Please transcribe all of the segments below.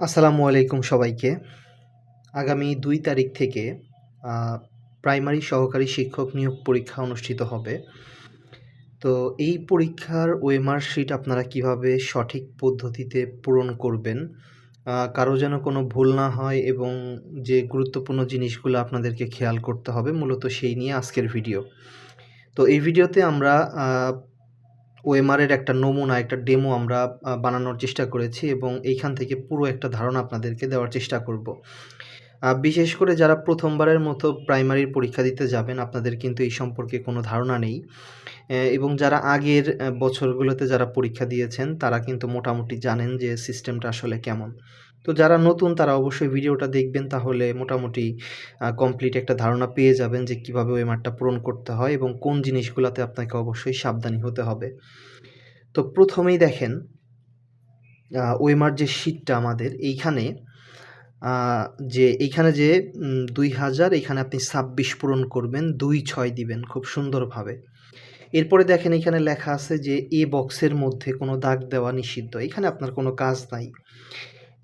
আসসালামু আলাইকুম সবাইকে। আগামী দুই তারিখ থেকে প্রাইমারি সহকারী শিক্ষক নিয়োগ পরীক্ষা অনুষ্ঠিত হবে। তো এই পরীক্ষার ওএমআর শিট আপনারা কীভাবে সঠিক পদ্ধতিতে পূরণ করবেন? কারও যেন কোনো ভুল না হয় এবং যে গুরুত্বপূর্ণ জিনিসগুলো আপনাদেরকে খেয়াল করতে হবে, মূলত সেই নিয়ে আজকের ভিডিও। তো এই ভিডিওতে আমরা ওএমআরের একটা নমুনা, একটা ডেমো আমরা বানানোর চেষ্টা করেছি এবং এইখান থেকে পুরো একটা ধারণা আপনাদেরকে দেওয়ার চেষ্টা করব। বিশেষ করে যারা প্রথমবারের মতো প্রাইমারির পরীক্ষা দিতে যাবেন, আপনাদের কিন্তু এই সম্পর্কে কোনো ধারণা নেই। এবং যারা আগের বছরগুলোতে যারা পরীক্ষা দিয়েছেন, তারা কিন্তু মোটামুটি জানেন যে সিস্টেমটা আসলে কেমন। তো যারা নতুন তারা অবশ্যই ভিডিওটা দেখবেন তাহলে মোটামুটি কমপ্লিট একটা ধারণা পেয়ে যাবেন যে কীভাবে ওয়েমারটা পূরণ করতে হয় এবং কোন জিনিসগুলোতে আপনাকে অবশ্যই সাবধানী হতে হবে। তো প্রথমেই দেখেন ওয়েমার যে শীটটা আমাদের, এইখানে যে এইখানে যে দুই হাজার এখানে আপনি ছাব্বিশ পূরণ করবেন, দুই ছয় দিবেন খুব সুন্দরভাবে। এরপরে দেখেন এখানে লেখা আছে যে, এ বক্সের মধ্যে কোনো দাগ দেওয়া নিষিদ্ধ, এখানে আপনার কোনো কাজ নাই।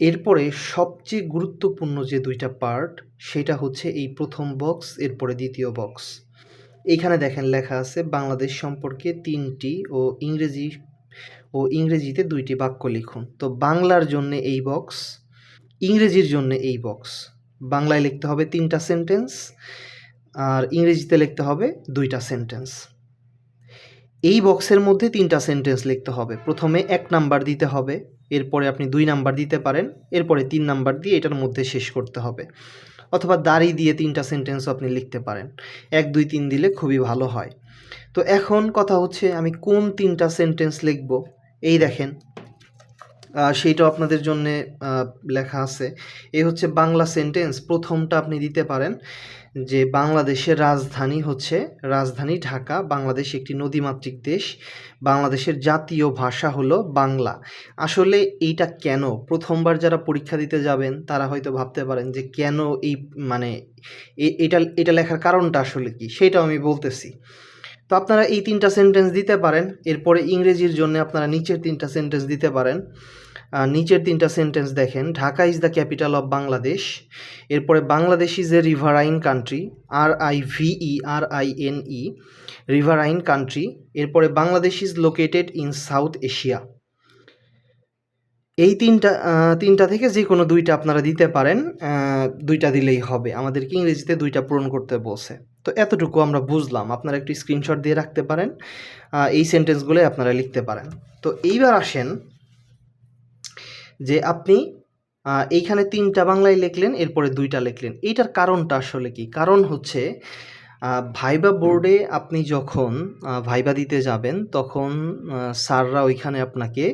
এরপরে সবচেয়ে গুরুত্বপূর্ণ যে দুইটা পার্ট সেটা হচ্ছে এই প্রথম বক্স এরপরে দ্বিতীয় বক্স এখানে দেখেন লেখা আছে, বাংলাদেশ সম্পর্কে তিনটি ও ইংরেজি, ও ইংরেজিতে দুইটি বাক্য লিখুন। তো বাংলার জন্য এই বক্স ইংরেজির জন্য এই বক্স বাংলায় লিখতে হবে তিনটা সেন্টেন্স আর ইংরেজিতে লিখতে হবে দুইটা সেন্টেন্স এই বক্সের মধ্যে তিনটা সেন্টেন্স লিখতে হবে। প্রথমে এক নাম্বার দিতে হবে। এরপরে আপনি দুই নাম্বার দিতে পারেন, এরপরে তিন নাম্বার দিয়ে এটার মধ্যে শেষ করতে হবে। অথবা দাড়ি দিয়ে তিনটা সেন্টেন্সও আপনি লিখতে পারেন। এক, দুই, তিন দিলে খুবই ভালো হয়। তো এখন কথা হচ্ছে আমি কোন তিনটা সেন্টেন্স লিখব? এই দেখেন সেইটাও আপনাদের জন্য লেখা আছে। এই হচ্ছে বাংলা সেন্টেন্স প্রথমটা আপনি দিতে পারেন যে বাংলাদেশের রাজধানী হচ্ছে রাজধানী ঢাকা, বাংলাদেশ একটি নদীমাতৃক দেশ। বাংলাদেশের জাতীয় ভাষা হলো বাংলা। আসলে এইটা কেন? প্রথমবার যারা পরীক্ষা দিতে যাবেন, তারা হয়তো ভাবতে পারেন যে কেন এই মানে এটা এটা লেখার কারণটা আসলে কি? সেটাও আমি বলতেছি। তো আপনারা এই তিনটা সেন্টেন্স দিতে পারেন, এরপরে ইংরেজির জন্য আপনারা নিচের তিনটা সেন্টেন্স দিতে পারেন। নিচের তিনটা সেন্টেন্স দেখেন। Dhaka is the capital of Bangladesh এরপরে Bangladesh is a riverine country R I V E R I N E riverine country এরপরে Bangladesh is located in South Asia এই তিনটা তিনটা থেকে যে কোনো দুইটা আপনারা দিতে পারেন। দুইটা দিলেই হবে। আমাদেরকে ইংরেজিতে দুইটা পূরণ করতে বলছে। তো এতটুকু আমরা বুঝলাম। আপনারা একটু স্ক্রিনশট দিয়ে রাখতে পারেন। এই সেন্টেন্সগুলোই আপনারা লিখতে পারেন। তো এইবার আসেন যে আপনি এইখানে তিনটা বাংলায় লিখলেন, এরপরে দুইটা লিখলেন। এইটার কারণটা আসলে কি? কারণ হচ্ছে ভাইবা বোর্ডে আপনি যখন ভাইবা দিতে যাবেন, তখন স্যাররা ওইখানে আপনাকে,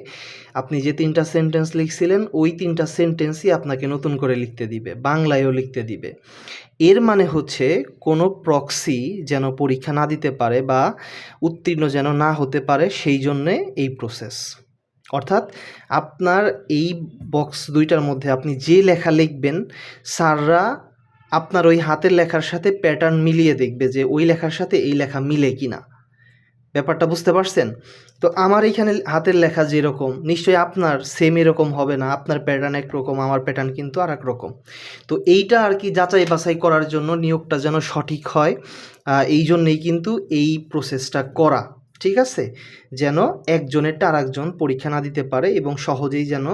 আপনি যে তিনটা সেন্টেন্স লিখছিলেন, ওই তিনটা সেন্টেন্সই আপনাকে নতুন করে লিখতে দিবে, বাংলায়ও লিখতে দিবে। এর মানে হচ্ছে, কোনো প্রক্সি যেন পরীক্ষা না দিতে পারে বা উত্তীর্ণ যেন না হতে পারে, সেই জন্যে এই প্রসেস। অর্থাৎ আপনার এই বক্স দুইটার মধ্যে আপনি যে লেখা লিখবেন, স্যাররা আপনার ওই হাতের লেখার সাথে প্যাটার্ন মিলিয়ে দেখবে যে ওই লেখার সাথে এই লেখা মিলে কি না ব্যাপারটা বুঝতে পারছেন? তো আমার এখানে হাতের লেখা যেরকম, নিশ্চয়ই আপনার সেম এরকম হবে না, আপনার প্যাটার্ন একরকম আমার প্যাটার্ন কিন্তু আর রকম। তো এইটা আর কি যাচাই বাছাই করার জন্য নিয়োগটা যেন সঠিক হয় এই জন্যেই কিন্তু এই প্রসেসটা করা। ঠিক আছে? যেন একজনেরটা আর একজন পরীক্ষা না দিতে পারে এবং সহজেই যেন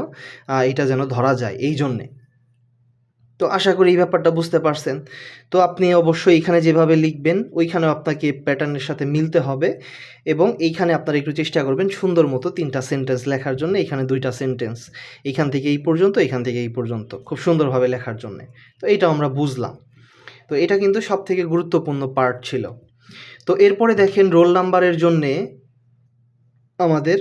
এটা যেন ধরা যায় এই জন্যে। তো আশা করি এই ব্যাপারটা বুঝতে পারছেন। তো আপনি অবশ্যই এখানে যেভাবে লিখবেন, ওইখানেও আপনাকে প্যাটার্নের সাথে মিলতে হবে এবং এইখানে আপনারা একটু চেষ্টা করবেন সুন্দর মতো তিনটা সেন্টেন্স লেখার জন্য, এখানে দুইটা সেন্টেন্স এইখান থেকে এই পর্যন্ত, এখান থেকে এই পর্যন্ত, খুব সুন্দরভাবে লেখার জন্য। তো এটা আমরা বুঝলাম। তো এটা কিন্তু সব থেকে গুরুত্বপূর্ণ পার্ট ছিল। তো এরপরে দেখেন রোল নাম্বারের জন্যে আমাদের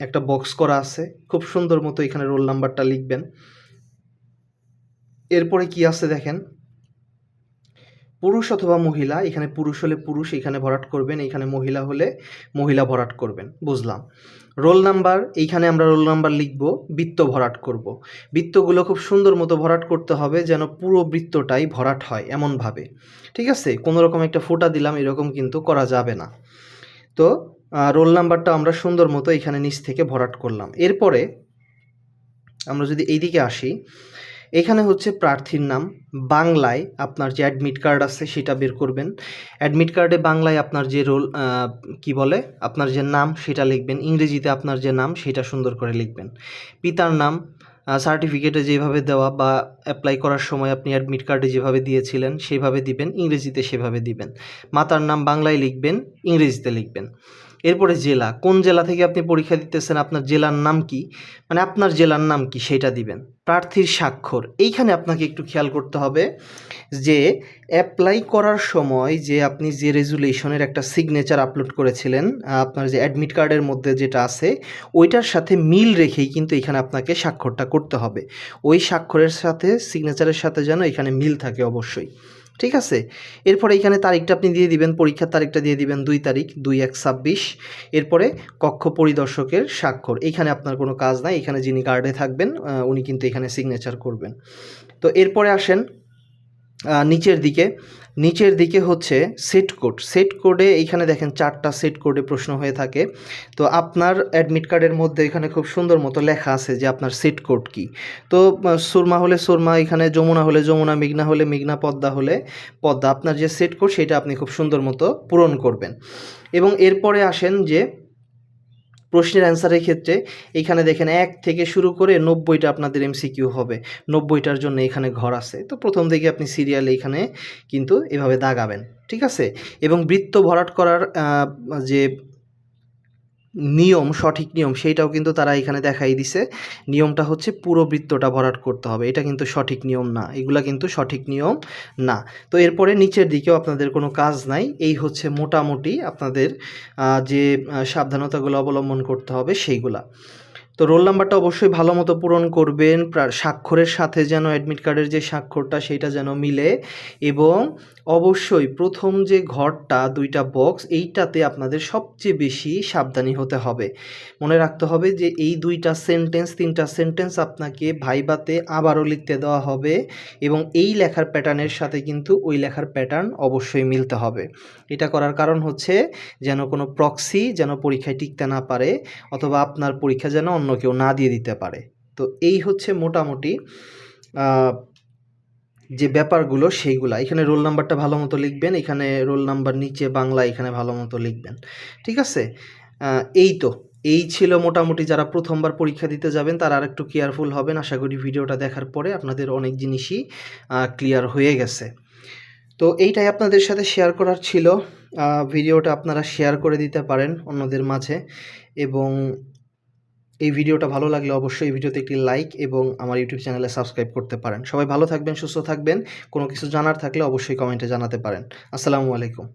একটা বক্স করা আছে। খুব সুন্দর মতো এখানে রোল নাম্বারটা লিখবেন। এরপরে কি আছে দেখেন? পুরুষ অথবা মহিলা, এখানে পুরুষ হলে পুরুষ, এখানে ভরাট করবেন, এখানে মহিলা হলে মহিলা ভরাট করবেন, বুঝলাম। রোল নাম্বার, এইখানে আমরা রোল নাম্বার লিখব, বৃত্ত ভরাট করব। বৃত্তগুলো খুব সুন্দর মতো ভরাট করতে হবে যেন পুরো বৃত্তটাই ভরাট হয় এমনভাবে, ঠিক আছে? কোনো রকম একটা ফোঁটা দিলাম, এরকম কিন্তু করা যাবে না। তো রোল নাম্বারটা আমরা সুন্দর মতো এখানে নিচ থেকে ভরাট করলাম। এরপরে, আমরা যদি এইদিকে আসি এখানে হচ্ছে প্রার্থীর নাম। বাংলায় আপনার যে অ্যাডমিট কার্ড আছে সেটা বের করবেন। অ্যাডমিট কার্ডে বাংলায় আপনার যে রোল কি বলে, আপনার যে নাম সেটা লিখবেন। ইংরেজিতে আপনার যে নাম সেটা সুন্দর করে লিখবেন। পিতার নাম সার্টিফিকেটে যেভাবে দেওয়া বা অ্যাপ্লাই করার সময় আপনি অ্যাডমিট কার্ডে যেভাবে দিয়েছিলেন সেভাবে দিবেন, ইংরেজিতে সেভাবে দিবেন। মাতার নাম বাংলায় লিখবেন, ইংরেজিতে লিখবেন। এরপরে জেলা, কোন জেলা থেকে আপনি পরীক্ষা দিতেছেন, আপনার জেলার নাম কি? মানে আপনার জেলার নাম কি সেটা দিবেন। প্রার্থীর স্বাক্ষর, এইখানে আপনাকে একটু খেয়াল করতে হবে যে অ্যাপ্লাই করার সময় যে আপনি যে রেজুলেশনের একটা সিগনেচার আপলোড করেছিলেন আপনার যে অ্যাডমিট কার্ডের মধ্যে যেটা আছে, ওইটার সাথে মিল রেখেই কিন্তু এখানে আপনাকে স্বাক্ষরটা করতে হবে। ওই স্বাক্ষরের সাথে সিগনেচারের সাথে যেন এখানে মিল থাকে অবশ্যই। ঠিক আছে? এরপরে এখানে তারিখটা আপনি দিয়ে দিবেন, পরীক্ষার তারিখটা দিয়ে দিবেন দুই তারিখ, দুই এক ছাব্বিশ। এরপরে কক্ষ পরিদর্শকের স্বাক্ষর। এখানে আপনার কোনো কাজ নাই, এখানে যিনি গার্ডে থাকবেন উনি কিন্তু এখানে সিগনেচার করবেন। তো এরপরে আসেন নিচের দিকে। নিচের দিকে হচ্ছে সেট কোড সেট কোডে এইখানে দেখেন চারটা সেট কোডে প্রশ্ন হয়ে থাকে। তো আপনার অ্যাডমিট কার্ডের মধ্যে এখানে খুব সুন্দর মতো লেখা আছে যে আপনার সেট কোড কি। তো সুরমা হলে সুরমা, এখানে যমুনা হলে যমুনা, মেঘনা হলে মেঘনা, পদ্মা হলে পদ্মা। আপনার যে সেট কোড সেটা আপনি খুব সুন্দর মতো পূরণ করবেন। এবং এরপরে আসেন যে প্রশ্নের অ্যান্সারের ক্ষেত্রে এখানে দেখেন এক থেকে শুরু করে নব্বইটা আপনাদের এমসিকিউ হবে। নব্বইটার জন্য এখানে ঘর আছে। তো প্রথম থেকে আপনি সিরিয়াল এখানে কিন্তু এভাবে দাগাবেন। ঠিক আছে? এবং বৃত্ত ভরাট করার যে নিয়ম, সঠিক নিয়ম সেইটাও কিন্তু তারা এখানে দেখাই দিছে। নিয়মটা হচ্ছে পুরো বৃত্তটা ভরাট করতে হবে। এটা কিন্তু সঠিক নিয়ম না। এগুলা কিন্তু সঠিক নিয়ম না। তো এরপরে নিচের দিকেও আপনাদের কোনো কাজ নাই। এই হচ্ছে মোটামুটি আপনাদের যে সাবধানতাগুলো অবলম্বন করতে হবে সেইগুলা। তো রোল নাম্বারটা অবশ্যই ভালো মতো পূরণ করবেন স্বাক্ষরের সাথে যেন অ্যাডমিট কার্ডের যে স্বাক্ষরটা সেইটা যেন মিলে এবং অবশ্যই প্রথম যে ঘরটা, দুইটা বক্স এইটাতে আপনাদের সবচেয়ে বেশি সাবধানী হতে হবে। মনে রাখতে হবে যে এই দুইটা সেন্টেন্স তিনটা সেন্টেন্স আপনাকে ভাইবাতে আবারও লিখতে দেওয়া হবে এবং এই লেখার প্যাটার্নের সাথে কিন্তু ওই লেখার প্যাটার্ন অবশ্যই মিলতে হবে। এটা করার কারণ হচ্ছে যেন কোনো প্রক্সি যেন পরীক্ষায় টিকতে না পারে অথবা আপনার পরীক্ষা যেন অন্য কেউ না দিয়ে দিতে পারে। তো এই হচ্ছে মোটামুটি যে ব্যাপারগুলো সেইগুলা। এখানে রোল নাম্বারটা ভালো মতো লিখবেন, এখানে রোল নাম্বার নিচে বাংলা এখানে ভালো মতো লিখবেন। ঠিক আছে? এই তো। এই ছিল মোটামুটি যারা প্রথমবার পরীক্ষা দিতে যাবেন, তারা আর একটু কেয়ারফুল হবেন। আশা করি ভিডিওটা দেখার পরে আপনাদের অনেক জিনিসই ক্লিয়ার হয়ে গেছে। তো এইটাই আপনাদের সাথে শেয়ার করার ছিল। ভিডিওটা আপনারা শেয়ার করে দিতে পারেন অন্যদের মাঝে। এবং এই ভিডিওটা ভালো লাগলে অবশ্যই এই ভিডিওতে একটি লাইক এবং আমার ইউটিউব চ্যানেলে সাবস্ক্রাইব করতে পারেন। সবাই ভালো থাকবেন, সুস্থ থাকবেন। কোনো কিছু জানার থাকলে অবশ্যই কমেন্টে জানাতে পারেন। আসসালামু আলাইকুম।